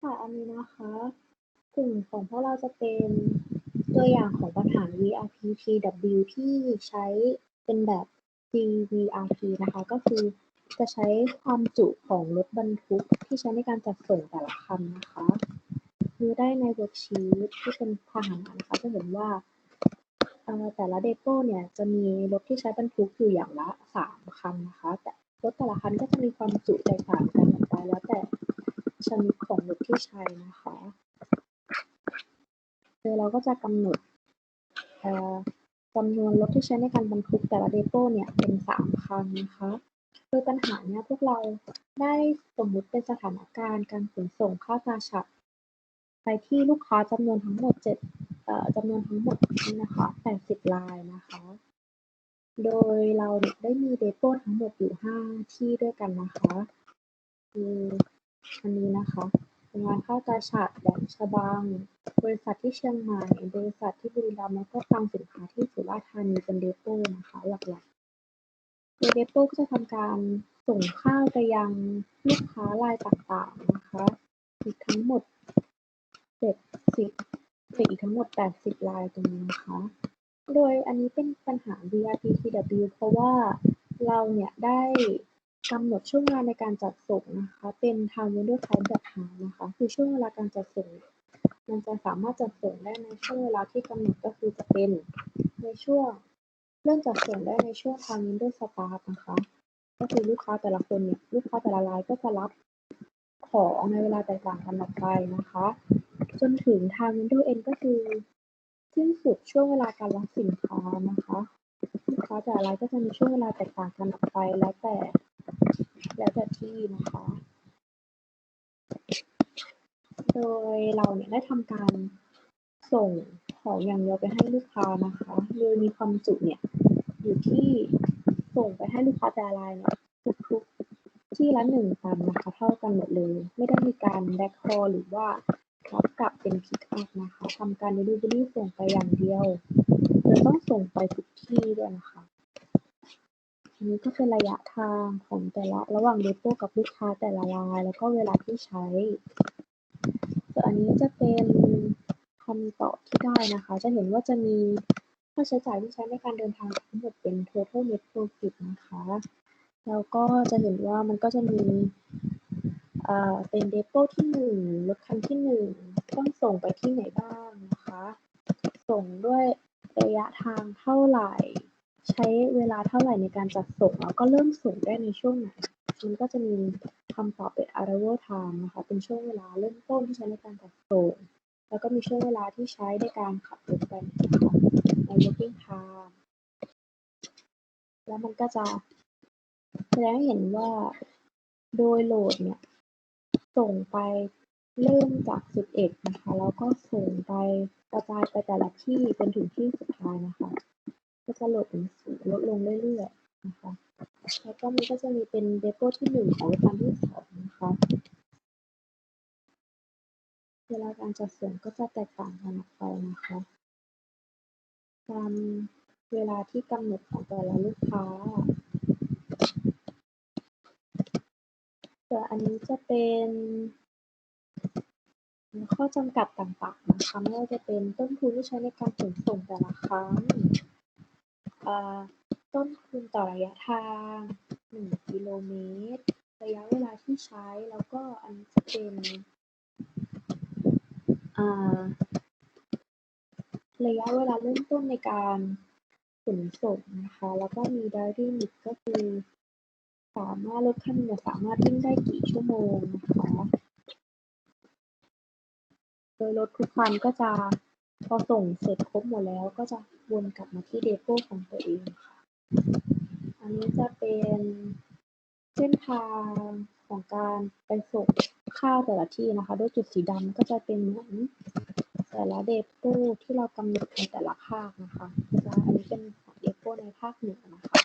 ค่ะ อันนี้นะคะ กลุ่มของพวกเราจะเป็นตัวอย่างของปัญหา VRPTW ที่ใช้เป็นแบบ CVRP นะคะ ก็คือจะใช้ความจุของรถบรรทุกที่ใช้ในการจัดส่งแต่ละคันนะคะดูได้ในเวิร์กชีตที่เป็นพาหนะนะคะ จะเห็นว่าแต่ละเดโปเนี่ยจะมีรถที่ใช้บรรทุกอยู่อย่างละ 3 คันนะคะ แต่รถแต่ละคันก็จะมีความจุแตกต่างกัน ใช้นะคะโดยเราก็จะกำหนดจำนวนรถที่ใช้ในการบรรทุกแต่ละเดโปเนี่ยเป็น 3 คันนะคะ โดยปัญหาเนี้ยพวกเราได้สมมุติเป็นสถานการณ์การขนส่งข้าวกาฉับไปที่ลูกค้าจำนวนทั้งหมด7เอ่อจำนวนทั้งหมดนี้นะคะ 80รายนะคะ โดยเราได้มีเดโปทั้งหมดอยู่ 5 ที่ด้วยกันนะคะคืออันนี้นะคะ งานข้าวกาฉับแหลมฉบัง บริษัทที่เชียงใหม่ บริษัทที่บุรีรัมย์ แล้วก็คลังสินค้าที่สุราษฎร์ธานีเป็นเดโปนะคะหลักๆโดยเดโปก็จะทำการส่งข้าวไปยังลูกค้ารายต่างๆนะคะ อีกทั้งหมด70เป็นอีกทั้งหมด 80รายตรงนี้นะคะ โดยอันนี้เป็นปัญหา VRPTW เพราะว่าเราเนี่ยได้ กำหนดช่วงเวลาในการจัดส่งนะคะ เป็น time window type แบบ high นะคะ คือช่วงเวลาการจัดส่ง มันจะสามารถจัดส่งได้ในช่วงเวลาที่กำหนดก็คือจะเป็นในช่วงเริ่มจัดส่งได้ในช่วง time window start นะคะ ก็คือลูกค้าแต่ละคนเนี่ยลูกค้าแต่ละรายก็จะรับของในเวลาแตกต่างกันออกไปนะคะ จนถึง time window end ก็คือสิ้นสุดช่วงเวลาการรับสินค้านะคะลูกค้าแต่ละรายก็จะมีช่วงเวลาแตกต่างกันออกไปแล้วแต่ แล้วแต่ที่นะคะ โดยเราเนี่ยได้ทำการส่งของอย่างเดียวไปให้ลูกค้านะคะ โดยมีความจุเนี่ย อยู่ที่ส่งไปให้ลูกค้าแต่ละรายเนี่ยทุกๆที่ละหนึ่งตันนะคะ เท่ากันหมดเลย ไม่ได้มีการแบ็คฮอลหรือว่ารับกลับเป็นพิกอัพนะคะทำการ delivery ส่งไปอย่างเดียวโดยต้องส่งไปทุกที่ด้วยนะคะ อันนี้ก็เป็นระยะทางของแต่ละระหว่างเดโปกับลูกค้าแต่ละราย แล้วก็เวลาที่ใช้ส่วนอันนี้จะเป็นคำตอบที่ได้นะคะ จะเห็นว่าจะมีค่าใช้จ่ายที่ใช้ในการเดินทางทั้งหมดเป็น total net profit นะคะ แล้วก็จะเห็นว่ามันก็จะมีเอ่อเป็นเดโปที่หนึ่งรถคันที่หนึ่งต้องส่งไปที่ไหนบ้างนะคะ ส่งด้วยระยะทางเท่าไหร่ ใช้เวลาเท่าไหร่ในการจัดส่ง แล้วก็เริ่มส่งได้ในช่วงไหน มันก็จะมีคำตอบเป็น arrival time นะคะ เป็นช่วงเวลาเริ่มต้นที่ใช้ในการจัดส่ง แล้วก็มีช่วงเวลาที่ใช้ในการขับรถไปนะคะใน working time แล้วมันก็จะแสดงให้เห็นว่าโดยโหลดเนี่ย ส่งไปเริ่มจาก11นะคะ แล้วก็ส่งไปกระจายไปแต่ละที่จนถึงที่สุดท้ายนะคะ จะลดลดลงเรื่อยๆนะคะแล้วก็มันก็จะมีเป็นเดโปที่หนึ่งของรถคันที่สองนะคะเวลาการจัดส่งก็จะแตกต่างกันออกไปนะคะตามเวลาที่กำหนดของแต่ละลูกค้าส่อันนี้จะเป็นข้อจำกัดต่างๆนะคะไม่ว่าจะเป็นต้นทุนที่ใช้ในการขนส่งแต่ละครั้ง อ่า ต้นทุนต่อระยะทาง1กิโลเมตร ระยะเวลาที่ใช้ แล้วก็อันนี้จะเป็น อ่า ระยะเวลาเริ่มต้นในการขนส่งนะคะ แล้วก็มี daily limit ก็คือ สามารถรถคันหนึ่งเนี่ยสามารถวิ่งได้กี่ชั่วโมงนะคะ โดยรถทุกคันก็จะ พอส่งเสร็จครบหมดแล้วก็จะวนกลับมาที่เดโปของตัวเองค่ะ อันนี้จะเป็นเส้นทางของการไปส่งข้าวแต่ละที่นะคะ ด้วยจุดสีดำก็จะเป็นเหมือนแต่ละเดโปที่เรากำหนดในแต่ละภาคนะคะและอันนี้เป็นของเดโปในภาคเหนือนะคะ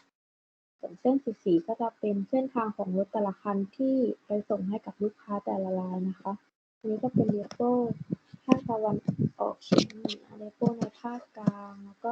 ส่วนเส้นสีๆก็จะเป็นเส้นทางของรถแต่ละคันที่ไปส่งให้กับลูกค้าแต่ละรายนะคะอันนี้ก็เป็นเดโปภาคตะวัน ออกเฉียงเหนือเดโปในภาคกลาง แล้วก็